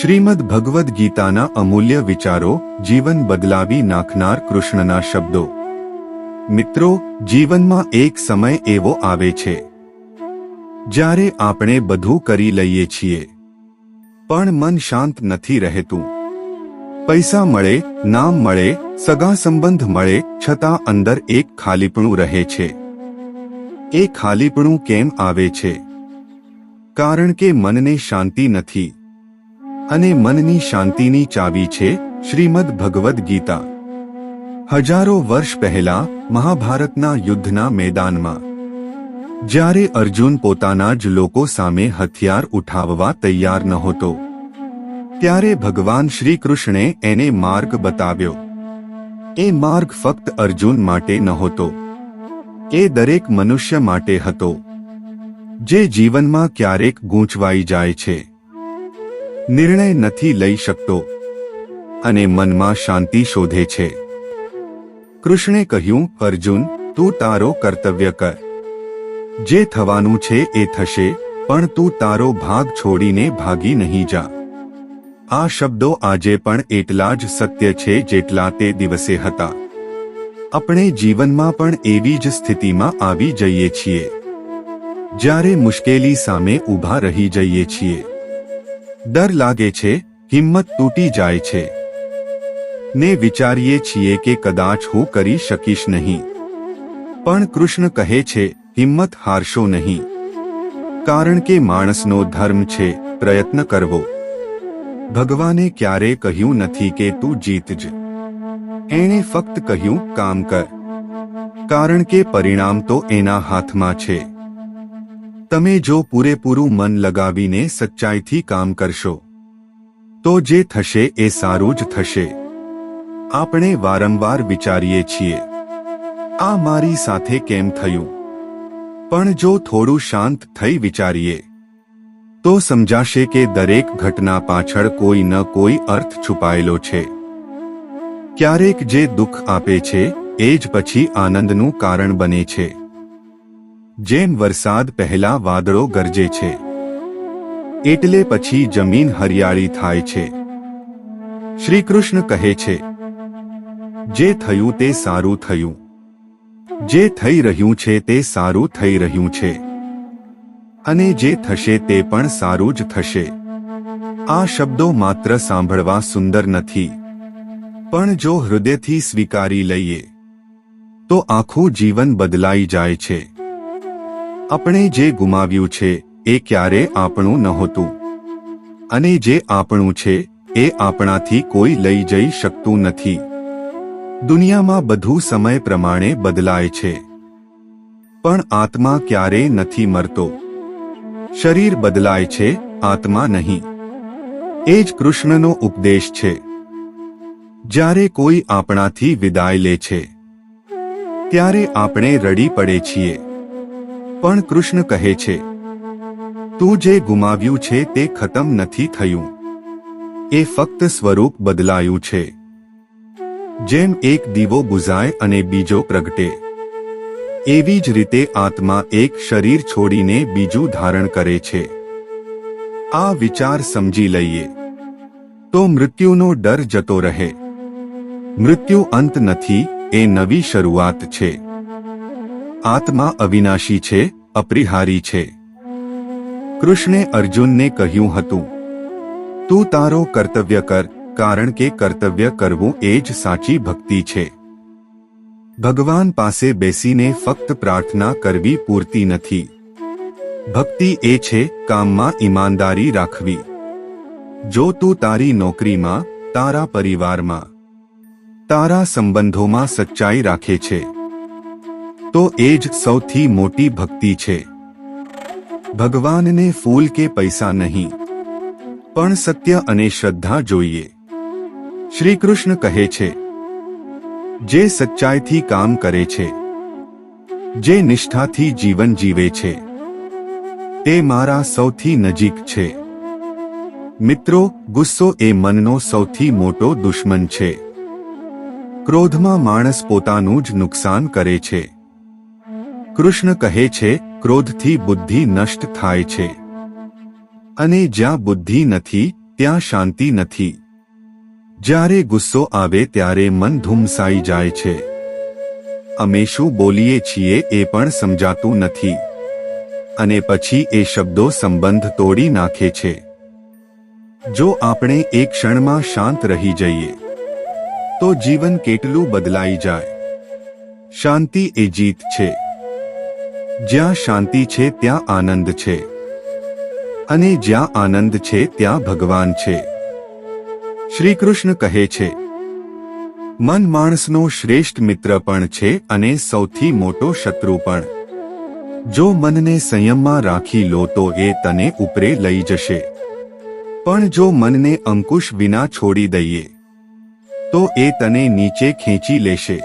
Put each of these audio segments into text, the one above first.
શ્રીમદ ભગવદ્ ગીતાના અમૂલ્ય વિચારો, જીવન બદલાવી નાખનાર કૃષ્ણના શબ્દો. મિત્રો, જીવનમાં એક સમય એવો આવે છે, જ્યારે આપણે બધું કરી લઈએ છીએ. પણ મન શાંત નથી રહેતું. પૈસા મળે, નામ મળે, સગા સંબંધ મળે, છતાં અંદર એક ખાલીપણું રહે છે. એ ખાલીપણું કેમ આવે છે? કારણ કે મનને શાંતિ નથી. અને મનની શાંતિની ચાવી છે શ્રીમદ ભગવદ્ ગીતા. હજારો વર્ષ પહેલા મહાભારતના યુદ્ધના મેદાનમાં, જ્યારે અર્જુન પોતાના જ લોકો સામે હથિયાર ઉઠાવવા તૈયાર નહોતો, ત્યારે ભગવાન શ્રી કૃષ્ણે એને માર્ગ બતાવ્યો. એ માર્ગ ફક્ત અર્જુન માટે નહોતો, એ દરેક મનુષ્ય માટે હતો, જે જીવનમાં ક્યારેક ગૂંચવાઈ જાય છે. નિર્ણય નથી લઈ શકતો અને મનમાં શાંતિ શોધે છે. કૃષ્ણે કહ્યું, અર્જુન, તું તારો કર્તવ્ય કર. જે થવાનું છે એ થશે, પણ તું તારો ભાગ છોડીને ભાગી નહીં જા. આ શબ્દો આજે પણ એટલા જ સત્ય છે જેટલા તે દિવસે હતા. આપણે જીવનમાં પણ એવી જ સ્થિતિમાં આવી જઈએ છીએ. જ્યારે મુશ્કેલી સામે ઊભા રહી જઈએ છીએ ડર લાગે છે, હિંમત તૂટી જાય છે. ને વિચારીએ છીએ કે કદાચ હું કરી શકીશ નહીં. પણ કૃષ્ણ કહે છે, હિંમત હારશો નહીં. કારણ કે માણસનો ધર્મ છે, પ્રયત્ન કરવો. ભગવાને ક્યારે કહ્યું નથી કે તું જીતજ એણે ફક્ત કહ્યું, કામ કર. કારણ કે પરિણામ તો એના હાથમાં છે. તમે જો પૂરેપૂરું મન લગાવીને સચ્ચાઈથી કામ કરશો, તો જે થશે એ સારું જ થશે. આપણે વારંવાર વિચારીએ છીએ, આ મારી સાથે કેમ થયું? પણ જો થોડું શાંત થઈ વિચારીએ, તો સમજાશે કે દરેક ઘટના પાછળ કોઈ ન કોઈ અર્થ છુપાયેલો છે. ક્યારેક જે દુઃખ આપે છે, એ જ પછી આનંદનું કારણ બને છે. જેમ વરસાદ પહેલા વાદળો ગરજે છે, એટલે પછી જમીન હરિયાળી થાય છે. શ્રી કૃષ્ણ કહે છે, જે થયું તે સારું થયું. જે થઈ રહ્યું છે તે સારું થઈ રહ્યું છે. અને જે થશે તે પણ સારું જ થશે. આ શબ્દો માત્ર સાંભળવા સુંદર નથી. પણ જો હૃદયથી સ્વીકારી લઈએ, તો આખું જીવન બદલાઈ જાય છે. આપણે જે ગુમાવ્યું છે, એ ક્યારે આપણું નહોતું. અને જે આપણું છે, એ આપણાથી કોઈ લઈ જઈ શકતું નથી. દુનિયામાં બધું સમય પ્રમાણે બદલાય છે. પણ આત્મા ક્યારે નથી મરતો. શરીર બદલાય છે, આત્મા નહીં. એ જ કૃષ્ણનો ઉપદેશ છે. જ્યારે કોઈ આપણાથી વિદાય લે છે, ત્યારે આપણે રડી પડે છીએ. પણ કૃષ્ણ કહે છે, તું જે ગુમાવ્યું છે તે ખતમ નથી થયું. એ ફક્ત સ્વરૂપ બદલાયું છે. જેમ એક દીવો બુઝાય અને બીજો પ્રગટે. એવી જ રીતે આત્મા એક શરીર છોડીને બીજું ધારણ કરે છે. આ વિચાર સમજી લઈએ. તો મૃત્યુનો ડર જતો રહે. મૃત્યુ અંત નથી, એ નવી શરૂઆત છે. આત્મા અવિનાશી છે, અપરિહારી છે. કૃષ્ણે અર્જુનને કહ્યું હતું, તું તારો કર્તવ્ય કર, કારણ કે કર્તવ્ય કરવું એ જ સાચી ભક્તિ છે. ભગવાન પાસે બેસીને ફક્ત પ્રાર્થના કરવી પૂરતી નથી. ભક્તિ એ છે, કામમાં ઈમાનદારી રાખવી. જો તું તારી નોકરીમાં, તારા પરિવારમાં, તારા સંબંધોમાં સચ્ચાઈ રાખે છે તો એ જ સૌથી મોટી ભક્તિ છે. ભગવાનને ફૂલ કે પૈસા નહીં. પણ સત્ય અને શ્રદ્ધા જોઈએ. શ્રી કૃષ્ણ કહે છે, જે સચ્ચાઈથી કામ કરે છે, જે નિષ્ઠાથી જીવન જીવે છે, તે મારા સૌથી નજીક છે. મિત્રો, ગુસ્સો એ મનનો સૌથી મોટો દુશ્મન છે. ક્રોધમાં માણસ પોતાનું જ નુકસાન કરે છે. કૃષ્ણ કહે છે, ક્રોધથી બુદ્ધિ નષ્ટ થાય છે. અને જ્યાં બુદ્ધિ નથી, ત્યાં શાંતિ નથી. જ્યારે ગુસ્સો આવે ત્યારે મન ધૂમસાઈ જાય છે. અમે શું બોલીએ છીએ એ પણ સમજાતું નથી. અને પછી એ શબ્દો સંબંધ તોડી નાખે છે. જો આપણે એક ક્ષણમાં શાંત રહી જઈએ, તો જીવન કેટલું બદલાઈ જાય. શાંતિ એ જીત છે. જ્યાં શાંતિ છે, ત્યાં આનંદ છે. અને જ્યાં આનંદ છે, ત્યાં ભગવાન છે. શ્રી કૃષ્ણ કહે છે, મન માણસનો શ્રેષ્ઠ મિત્ર પણ છે અને સૌથી મોટો શત્રુ પણ. જો મનને સંયમમાં રાખી લો, તો એ તને ઉપરે લઈ જશે. પણ જો મનને અંકુશ વિના છોડી દઈએ, તો એ તને નીચે ખેંચી લેશે.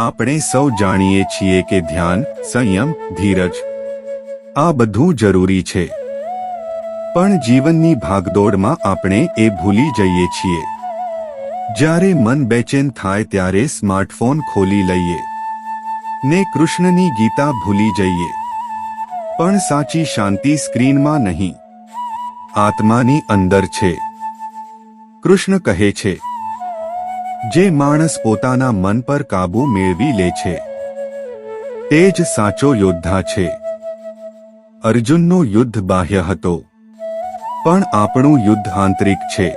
આપણે સૌ જાણીએ છીએ કે ધ્યાન, સંયમ, ધીરજ આ બધું જરૂરી છે. પણ જીવનની ભાગદોડમાં આપણે એ ભૂલી જઈએ છીએ. જ્યારે મન બેચેન થાય ત્યારે સ્માર્ટફોન ખોલી લઈએ. ને કૃષ્ણની ગીતા ભૂલી જઈએ. પણ સાચી શાંતિ સ્ક્રીનમાં નહીં. આત્માની અંદર છે. કૃષ્ણ કહે છે જે માણસ પોતાના મન પર કાબુ મેળવી લે છે, તે જ સાચો યોદ્ધા છે. અર્જુનનો યુદ્ધ બાહ્ય હતો, પણ આપણું યુદ્ધ આંતરિક છે.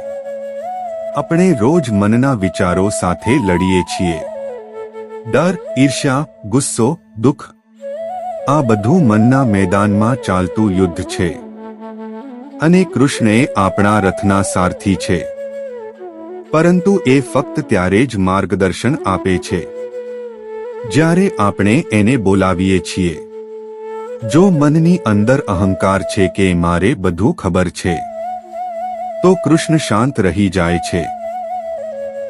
આપણે રોજ મનના વિચારો સાથે લડીએ છીએ. ડર, ઈર્ષ્યા, ગુસ્સો, દુઃખ, આ બધું મનના મેદાનમાં ચાલતું યુદ્ધ છે. અને કૃષ્ણ એ આપણા રથના સારથી છે. પરંતુ એ ફક્ત ત્યારે જ માર્ગદર્શન આપે છે. જ્યારે આપણે એને બોલાવીએ છીએ. જો મનની અંદર અહંકાર છે કે મારે બધું ખબર છે, તો કૃષ્ણ શાંત રહી જાય છે.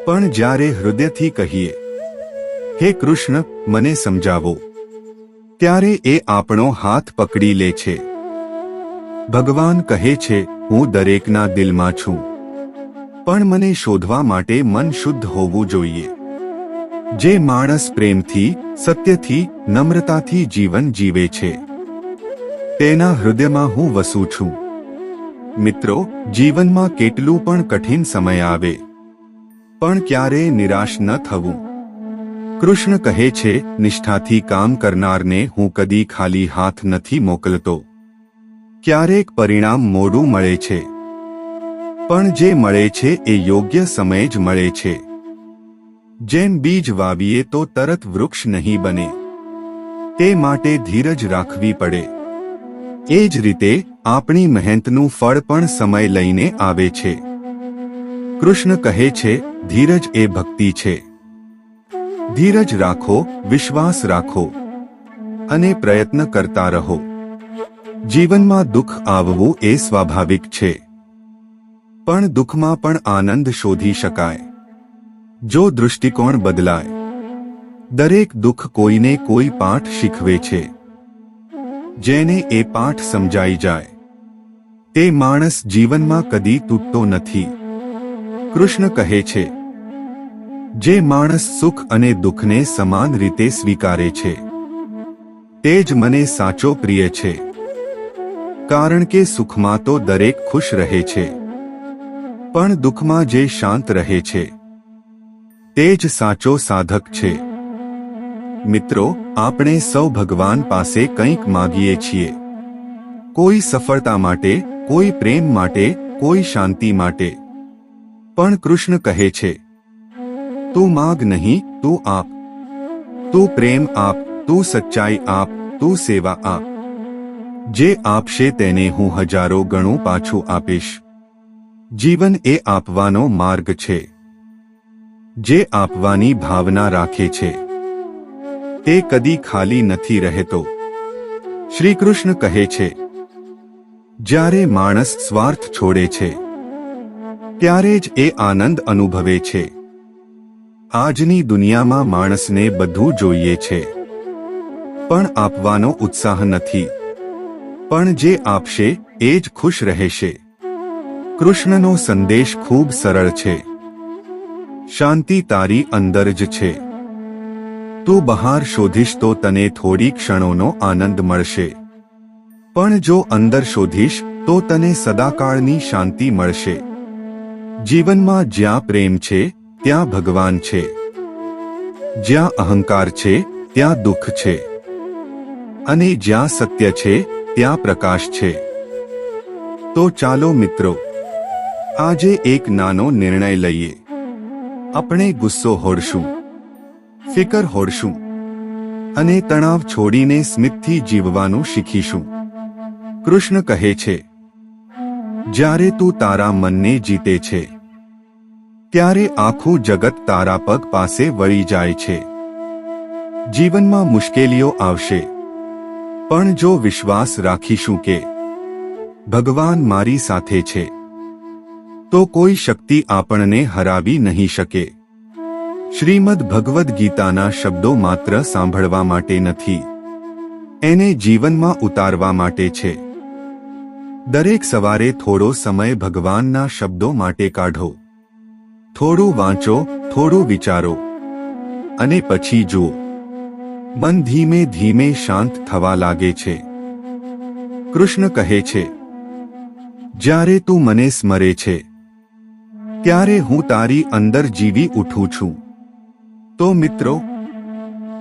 પણ જ્યારે હૃદયથી કહીએ, હે કૃષ્ણ, મને સમજાવો. ત્યારે એ આપણો હાથ પકડી લે છે. ભગવાન કહે છે, હું દરેકના દિલમાં છું. પણ મને શોધવા માટે મન શુદ્ધ હોવું જોઈએ. જે માણસ પ્રેમથી, સત્યથી, નમ્રતાથી જીવન જીવે છે. તેના હૃદયમાં હું વસું છું. મિત્રો, જીવનમાં કેટલું પણ કઠિન સમય આવે. પણ ક્યારેય નિરાશ ન થવું. કૃષ્ણ કહે છે, નિષ્ઠાથી કામ કરનારને હું કદી ખાલી હાથ નથી મોકલતો. ક્યારેક પરિણામ મોડું મળે છે. પણ જે મળે છે એ યોગ્ય સમયે જ મળે છે. જેમ બીજ વાવીએ તો તરત વૃક્ષ નહીં બને. તે માટે ધીરજ રાખવી પડે. એ જ રીતે આપણી મહેનતનું ફળ પણ સમય લઈને આવે છે. કૃષ્ણ કહે છે, ધીરજ એ ભક્તિ છે. ધીરજ રાખો, વિશ્વાસ રાખો અને પ્રયત્ન કરતા રહો. જીવનમાં દુઃખ આવવું એ સ્વાભાવિક છે. પણ દુઃખમાં પણ આનંદ શોધી શકાય. જો દૃષ્ટિકોણ બદલાય, દરેક દુઃખ કોઈને કોઈ પાઠ શીખવે છે. જેને એ પાઠ સમજાઈ જાય. તે માણસ જીવનમાં કદી તૂટતો નથી. કૃષ્ણ કહે છે, જે માણસ સુખ અને દુઃખને સમાન રીતે સ્વીકારે છે, તે જ મને સાચો પ્રિય છે. કારણ કે સુખમાં તો દરેક ખુશ રહે છે. પણ દુઃખમાં જે શાંત રહે છે, તે જ સાચો સાધક છે. મિત્રો, આપણે સૌ ભગવાન પાસે કંઈક માગીએ છીએ. કોઈ સફળતા માટે, કોઈ પ્રેમ માટે, કોઈ શાંતિ માટે. પણ કૃષ્ણ કહે છે, તું માગ નહીં, તું આપ. તું પ્રેમ આપ, તું સચ્ચાઈ આપ, તું સેવા આપ. જે આપશે તેને હું હજારો ગણું પાછું આપીશ. જીવન એ આપવાનો માર્ગ છે. જે આપવાની ભાવના રાખે છે. તે કદી ખાલી નથી રહેતો. શ્રી કૃષ્ણ કહે છે, જ્યારે માણસ સ્વાર્થ છોડે છે, ત્યારે જ એ આનંદ અનુભવે છે. આજની દુનિયામાં માણસને બધું જોઈએ છે. પણ આપવાનો ઉત્સાહ નથી. પણ જે આપશે, એ જ ખુશ રહેશે. કૃષ્ણનો સંદેશ ખૂબ સરળ છે. શાંતિ તારી અંદર જ છે. તું બહાર શોધીશ તો તને થોડી ક્ષણોનો આનંદ મળશે. પણ જો અંદર શોધીશ, તો તને સદાકાળની શાંતિ મળશે. જીવનમાં જ્યાં પ્રેમ છે, ત્યાં ભગવાન છે. જ્યાં અહંકાર છે, ત્યાં દુઃખ છે. અને જ્યાં સત્ય છે, ત્યાં પ્રકાશ છે. તો ચાલો મિત્રો આજે એક નાનો નિર્ણય લઈએ. આપણે ગુસ્સો હોડશું, ફિકર હોડશું, અને તણાવ છોડીને સ્મિતથી જીવવાનું શીખીશું. કૃષ્ણ કહે છે, જ્યારે તું તારા મનને જીતે છે, ત્યારે આખું જગત તારા પગ પાસે વળી જાય છે. જીવનમાં મુશ્કેલીઓ આવશે, પણ જો વિશ્વાસ રાખીશું કે ભગવાન મારી સાથે છે તો કોઈ શક્તિ આપણને હરાવી નહીં શકે. શ્રીમદ ભગવદ્ ગીતાના શબ્દો માત્ર સાંભળવા માટે નથી. એને જીવનમાં ઉતારવા માટે છે. દરેક સવારે થોડો સમય ભગવાનના શબ્દો માટે કાઢો. થોડું વાંચો, થોડું વિચારો. અને પછી જુઓ. મન ધીમે ધીમે શાંત થવા લાગે છે. કૃષ્ણ કહે છે, જ્યારે તું મને સ્મરે છે ત્યારે હું તારી અંદર જીવી ઉઠું છું. તો મિત્રો,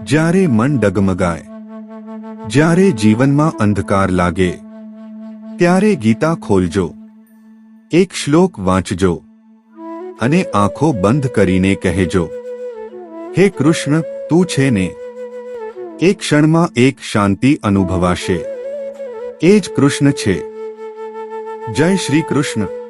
જ્યારે મન ડગમગાય, જ્યારે જીવનમાં અંધકાર લાગે, ત્યારે ગીતા ખોલજો, એક શ્લોક વાંચજો, અને આંખો બંધ કરીને કહેજો, હે કૃષ્ણ, તું છે ને? એક ક્ષણમાં એક શાંતિ અનુભવાશે. એ જ કૃષ્ણ છે. જય શ્રી કૃષ્ણ.